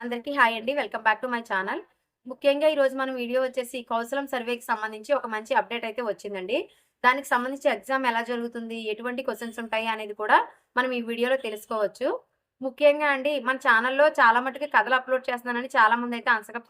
అందరికీ హాయ్ అండి. Welcome back to my channel. ముఖ్యంగా ఈరోజు మనం వీడియో వచ్చేసి కౌసలం సర్వేకి సంబంధించి ఒక మంచి అప్డేట్ అయితే వచ్చిందండి. దానికి సంబంధించి ఎగ్జామ్ ఎలా జరుగుతుంది? ఎటువంటి క్వశ్చన్స్ ఉంటాయి? అనేది కూడా మనం ఈ వీడియోలో తెలుసుకోవచ్చు. ముఖ్యంగా అండి మన ఛానల్లో చాలా మటుకు కథలు అప్లోడ్ చేస్తున్నానని చాలా మంది అయితే అన్సబ్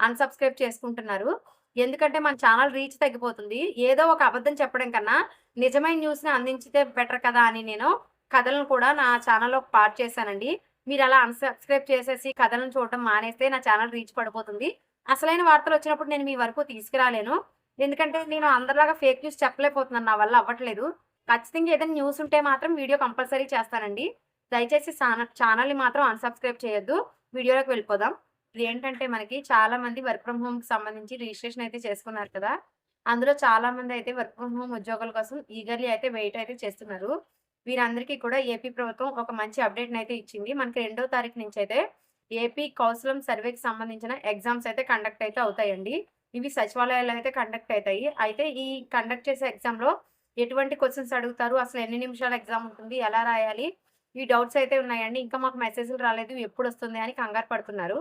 అన్సబ్స్క్రైబ్ చేసుకుంటున్నారు. ఎందుకంటే మన ఛానల్ రీచ్ తగ్గిపోతుంది. ఏదో ఒక అబద్ధం చెప్పడం కన్నా నిజమైన న్యూస్ని అందించితే బెటర్ కదా అని నేను కథలను కూడా నా ఛానల్లో పార్ట్ చేశానండి. మీరు అలా అన్సబ్స్క్రైబ్ చేసేసి కథలను చూడటం మానేస్తే నా ఛానల్ రీచ్ పడిపోతుంది. అసలైన వార్తలు వచ్చినప్పుడు నేను మీ వరకు తీసుకురాలేను. ఎందుకంటే నేను అందరిలాగా ఫేక్ న్యూస్ చెప్పలేకపోతున్నాను. నా వల్ల అవ్వట్లేదు. ఖచ్చితంగా ఏదైనా న్యూస్ ఉంటే మాత్రం వీడియో కంపల్సరీ చేస్తానండి. దయచేసి ఛానల్ని మాత్రం అన్సబ్స్క్రైబ్ చేయొద్దు. వీడియోలోకి వెళ్ళిపోదాం. ఇది ఏంటంటే మనకి చాలా మంది వర్క్ ఫ్రమ్ హోమ్కి సంబంధించి రిజిస్ట్రేషన్ అయితే చేసుకున్నారు కదా. అందులో చాలా మంది అయితే వర్క్ ఫ్రమ్ హోమ్ ఉద్యోగాల కోసం ఈగర్లీ అయితే వెయిట్ అయితే చేస్తున్నారు. వీరందరికీ కూడా ఏపీ ప్రభుత్వం ఒక మంచి అప్డేట్ని అయితే ఇచ్చింది. మనకి రెండో తారీఖు నుంచి అయితే ఏపీ కౌశలం సర్వేకి సంబంధించిన ఎగ్జామ్స్ అయితే కండక్ట్ అయితే అవుతాయండి. ఇవి సచివాలయాల్లో అయితే కండక్ట్ అవుతాయి. అయితే ఈ కండక్ట్ చేసే ఎగ్జామ్లో ఎటువంటి క్వశ్చన్స్ అడుగుతారు? అసలు ఎన్ని నిమిషాల ఎగ్జామ్ ఉంటుంది? ఎలా రాయాలి? ఈ డౌట్స్ అయితే ఉన్నాయండి. ఇంకా మాకు మెసేజ్లు రాలేదు. ఎప్పుడు వస్తుంది అని కంగారు పడుతున్నారు.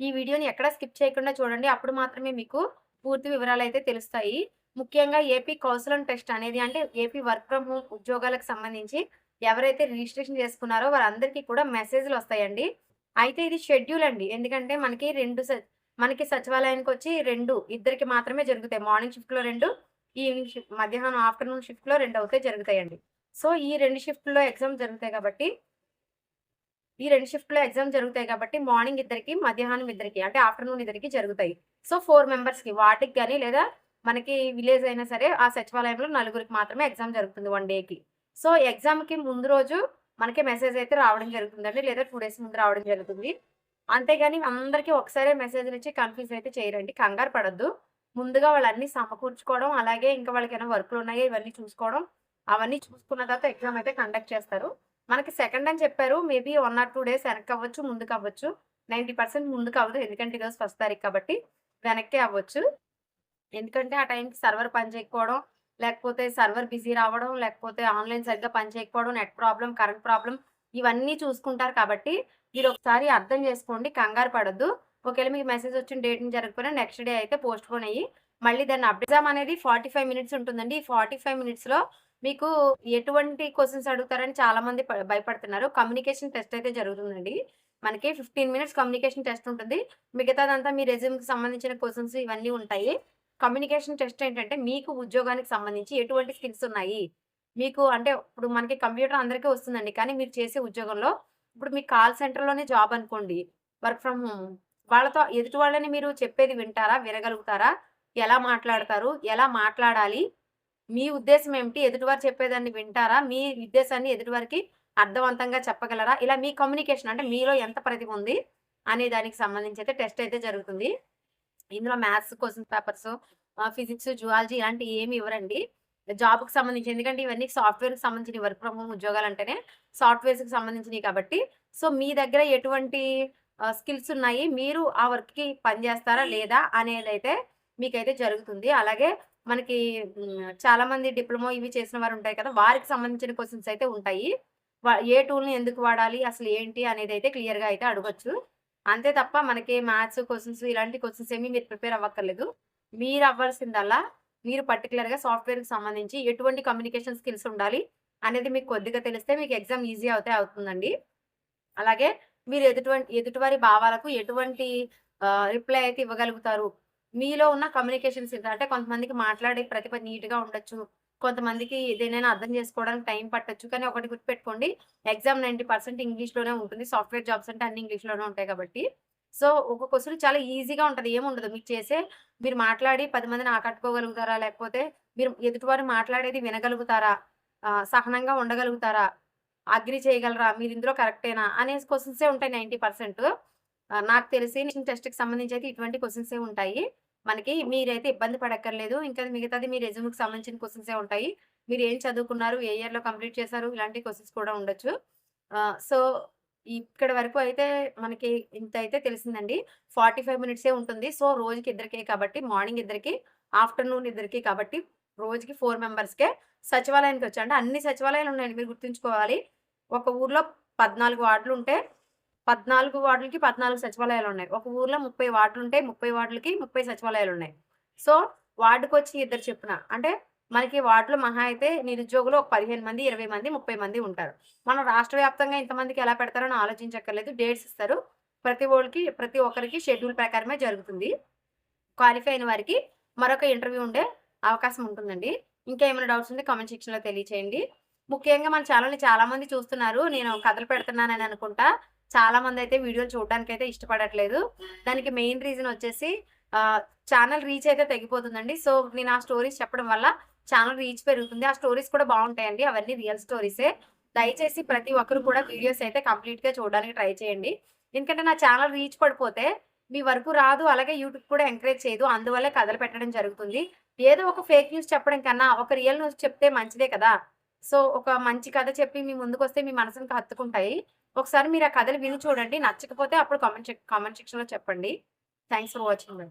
ఈ వీడియోని ఎక్కడ స్కిప్ చేయకుండా చూడండి. అప్పుడు మాత్రమే మీకు పూర్తి వివరాలు అయితే తెలుస్తాయి. ముఖ్యంగా ఏపీ కౌసలం టెస్ట్ అనేది అంటే ఏపీ వర్క్ ఫ్రమ్ హోమ్ ఉద్యోగాలకు సంబంధించి ఎవరైతే రిజిస్ట్రేషన్ చేసుకున్నారో వారందరికీ కూడా మెసేజ్లు వస్తాయండి. అయితే ఇది షెడ్యూల్ అండి. ఎందుకంటే మనకి రెండు మనకి సచివాలయానికి వచ్చి రెండు ఇద్దరికి మాత్రమే జరుగుతాయి. మార్నింగ్ షిఫ్ట్లో రెండు ఈవినింగ్ షిఫ్ట్ మధ్యాహ్నం ఆఫ్టర్నూన్ షిఫ్ట్లో రెండు అవుతాయి జరుగుతాయండి. సో ఈ రెండు షిఫ్ట్లో ఎగ్జామ్ జరుగుతాయి కాబట్టి ఈ రెండు షిఫ్ట్లో ఎగ్జామ్ జరుగుతాయి కాబట్టి మార్నింగ్ ఇద్దరికి మధ్యాహ్నం ఇద్దరికి అంటే ఆఫ్టర్నూన్ ఇద్దరికి జరుగుతాయి. సో ఫోర్ మెంబర్స్కి వాటికి కానీ లేదా మనకి విలేజ్ అయినా సరే ఆ సచివాలయంలో నలుగురికి మాత్రమే ఎగ్జామ్ జరుగుతుంది వన్ డేకి. సో ఎగ్జామ్కి ముందు రోజు మనకి మెసేజ్ అయితే రావడం జరుగుతుందండి లేదా టూ డేస్ ముందు రావడం జరుగుతుంది. అంతేగాని అందరికీ ఒకసారి మెసేజ్లు ఇచ్చి కన్ఫ్యూజ్ అయితే చేయరండి కంగారు పడద్దు. ముందుగా వాళ్ళన్నీ సమకూర్చుకోవడం అలాగే ఇంకా వాళ్ళకి ఏమైనా వర్క్లు ఉన్నాయో ఇవన్నీ చూసుకోవడం అవన్నీ చూసుకున్న తర్వాత ఎగ్జామ్ అయితే కండక్ట్ చేస్తారు. మనకి సెకండ్ అని చెప్పారు maybe one or two days వెనక్కి అవ్వచ్చు ముందుకు అవ్వచ్చు. నైంటీ పర్సెంట్ ముందుకు అవ్వదు ఎందుకంటే ఈరోజు ఫస్ట్ తారీఖు కాబట్టి వెనక్కి అవ్వచ్చు. ఎందుకంటే ఆ టైంకి సర్వర్ పని చేయకపోవడం లేకపోతే సర్వర్ బిజీ రావడం లేకపోతే ఆన్లైన్ సరిగ్గా పని చేయకపోవడం నెట్ ప్రాబ్లం కరెంట్ ప్రాబ్లం ఇవన్నీ చూసుకుంటారు కాబట్టి మీరు ఒకసారి అర్థం చేసుకోండి కంగారు పడద్దు. ఒకవేళ మీకు మెసేజ్ వచ్చిన డేట్ జరగకపోయినా నెక్స్ట్ డే అయితే పోస్ట్ పోన్ అయ్యి మళ్ళీ దాన్ని అప్డిజామ్ అనేది ఫార్టీ ఫైవ్ మినిట్స్ ఉంటుందండి. ఈ ఫార్టీ ఫైవ్ మినిట్స్లో మీకు ఎటువంటి క్వశ్చన్స్ అడుగుతారని చాలామంది భయపడుతున్నారు. కమ్యూనికేషన్ టెస్ట్ అయితే జరుగుతుందండి. మనకి ఫిఫ్టీన్ మినిట్స్ కమ్యూనికేషన్ టెస్ట్ ఉంటుంది. మిగతాదంతా మీ రెజ్యూమ్కి సంబంధించిన క్వశ్చన్స్ ఇవన్నీ ఉంటాయి. కమ్యూనికేషన్ టెస్ట్ ఏంటంటే మీకు ఉద్యోగానికి సంబంధించి ఎటువంటి స్కిల్స్ ఉన్నాయి? మీకు అంటే ఇప్పుడు మనకి కంప్యూటర్ అందరికీ వస్తుందండి. కానీ మీరు చేసే ఉద్యోగంలో ఇప్పుడు మీ కాల్ సెంటర్లోనే జాబ్ అనుకోండి. Work from home. వాళ్ళతో ఎదుటి వాళ్ళని మీరు చెప్పేది వింటారా? వినగలుగుతారా? ఎలా మాట్లాడతారు? ఎలా మాట్లాడాలి? మీ ఉద్దేశం ఏమిటి? ఎదుటివారు చెప్పేదాన్ని వింటారా? మీ ఉద్దేశాన్ని ఎదుటివారికి అర్థవంతంగా చెప్పగలరా? ఇలా మీ కమ్యూనికేషన్ అంటే మీలో ఎంత ప్రతిభ ఉంది? అనే దానికి సంబంధించి అయితే టెస్ట్ అయితే జరుగుతుంది. ఇందులో maths question papers physics zoology ఇలాంటి ఏమి ఇవ్వరండి. జాబ్కి సంబంధించి ఎందుకంటే ఇవన్నీ సాఫ్ట్వేర్కి సంబంధించిన వర్క్ ఫ్రమ్ హోమ్ ఉద్యోగాలు అంటేనే సాఫ్ట్వేర్స్కి సంబంధించినవి కాబట్టి. సో మీ దగ్గర ఎటువంటి స్కిల్స్ ఉన్నాయి? మీరు ఆ వర్క్కి పనిచేస్తారా లేదా అనేది అయితే మీకైతే జరుగుతుంది. అలాగే మనకి చాలా మంది డిప్లొమా ఇవి చేసిన వారు ఉంటాయి కదా వారికి సంబంధించిన క్వశ్చన్స్ అయితే ఉంటాయి. ఏ టూల్ని ఎందుకు వాడాలి? అసలు ఏంటి? అనేది అయితే క్లియర్గా అయితే అడగచ్చు. అంతే తప్ప మనకి మ్యాథ్స్ క్వశ్చన్స్ ఇలాంటి క్వశ్చన్స్ ఏమి మీరు ప్రిపేర్ అవ్వక్కర్లేదు. మీరు అవ్వాల్సిందల్లా మీరు పర్టికులర్గా సాఫ్ట్వేర్కి సంబంధించి ఎటువంటి కమ్యూనికేషన్ స్కిల్స్ ఉండాలి అనేది మీకు కొద్దిగా తెలిస్తే మీకు ఎగ్జామ్ ఈజీ అవుతే అవుతుందండి. అలాగే మీరు ఎదుటువంటి ఎదుటివారి భావాలకు ఎటువంటి రిప్లై అయితే ఇవ్వగలుగుతారు. మీలో ఉన్న కమ్యూనికేషన్ స్కిల్స్ అంటే కొంతమందికి మాట్లాడే ప్రతిభ నీట్గా ఉండొచ్చు. కొంతమందికి ఏదైనా అర్థం చేసుకోవడానికి టైం పట్టొచ్చు. కానీ ఒకటి గుర్తుపెట్టుకోండి ఎగ్జామ్ నైంటీ పర్సెంట్ ఇంగ్లీష్లోనే ఉంటుంది. సాఫ్ట్వేర్ జాబ్స్ అంటే అన్ని ఇంగ్లీష్లోనే ఉంటాయి కాబట్టి. సో ఒక క్వశ్చన్ చాలా ఈజీగా ఉంటుంది. ఏముండదు? మీకు చేసే మీరు మాట్లాడి పది మందిని ఆకట్టుకోగలుగుతారా? లేకపోతే మీరు ఎదుటివారు మాట్లాడేది వినగలుగుతారా? సహనంగా ఉండగలుగుతారా? అగ్రి చేయగలరా? మీరు ఇందులో కరెక్టేనా? అనే క్వశ్చన్సే ఉంటాయి నైంటీ పర్సెంట్. నాకు తెలిసి టెస్ట్కి సంబంధించి అయితే ఇటువంటి క్వశ్చన్సే ఉంటాయి. మనకి మీరైతే ఇబ్బంది పడక్కర్లేదు. ఇంకా మిగతాది మీ రెజ్యూమ్కి సంబంధించిన క్వశ్చన్సే ఉంటాయి. మీరు ఏం చదువుకున్నారు ఏ ఇయర్లో కంప్లీట్ చేశారు ఇలాంటి క్వశ్చన్స్ కూడా ఉండొచ్చు. సో ఇక్కడ వరకు అయితే మనకి ఇంత అయితే తెలిసిందండి. ఫార్టీ ఫైవ్ మినిట్సే ఉంటుంది. సో రోజుకి ఇద్దరికే కాబట్టి మార్నింగ్ ఇద్దరికి ఆఫ్టర్నూన్ ఇద్దరికి కాబట్టి రోజుకి ఫోర్ మెంబర్స్కే సచివాలయానికి వచ్చా అంటే అన్ని సచివాలయాలు ఉన్నాయండి మీరు గుర్తుంచుకోవాలి. ఒక ఊర్లో పద్నాలుగు వార్డులు ఉంటే పద్నాలుగు వార్డులకి పద్నాలుగు సచివాలయాలు ఉన్నాయి. ఒక ఊర్లో ముప్పై వార్డులు ఉంటాయి ముప్పై వార్డులకి ముప్పై సచివాలయాలు ఉన్నాయి. సో వార్డుకు వచ్చి ఇద్దరు చెప్పున అంటే మనకి వార్డులో మహా అయితే నిరుద్యోగులు ఒక పదిహేను మంది ఇరవై మంది ముప్పై మంది ఉంటారు. మనం రాష్ట్ర వ్యాప్తంగా ఇంతమందికి ఎలా పెడతారని ఆలోచించక్కర్లేదు. డేట్స్ ఇస్తారు. ప్రతి ఒక్కరికి ప్రతి ఒక్కరికి షెడ్యూల్ ప్రకారమే జరుగుతుంది. క్వాలిఫై అయిన వారికి మరొక ఇంటర్వ్యూ ఉండే అవకాశం ఉంటుందండి. ఇంకా ఏమైనా డౌట్స్ ఉంటే కామెంట్ సెక్షన్లో తెలియచేయండి. ముఖ్యంగా మన ఛానల్ని చాలామంది చూస్తున్నారు. నేను కథలు పెడుతున్నానని అనుకుంటా. చాలా మంది అయితే వీడియోలు చూడడానికి అయితే ఇష్టపడట్లేదు. దానికి మెయిన్ రీజన్ వచ్చేసి ఛానల్ రీచ్ అయితే తగ్గిపోతుందండి సో నేను ఆ స్టోరీస్ చెప్పడం వల్ల ఛానల్ రీచ్ పెరుగుతుంది. ఆ స్టోరీస్ కూడా బాగుంటాయండి. అవన్నీ రియల్ స్టోరీసే. దయచేసి ప్రతి ఒక్కరు కూడా వీడియోస్ అయితే కంప్లీట్గా చూడడానికి ట్రై చేయండి. ఎందుకంటే నా ఛానల్ రీచ్ పడిపోతే మీ వరకు రాదు. అలాగే యూట్యూబ్ కూడా ఎంకరేజ్ చేయదు. అందువల్లే కథలు పెట్టడం జరుగుతుంది. ఏదో ఒక ఫేక్ న్యూస్ చెప్పడం కన్నా ఒక రియల్ న్యూస్ చెప్తే మంచిదే కదా. సో ఒక మంచి కథ చెప్పి మీ ముందుకు వస్తే మీ మనసుని హత్తుకుంటాయి ఒకసారి మీరు ఆ కథలు విని చూడండి. నచ్చకపోతే అప్పుడు కామెంట్ కామెంట్ సెక్షన్లో చెప్పండి. Thanks for watching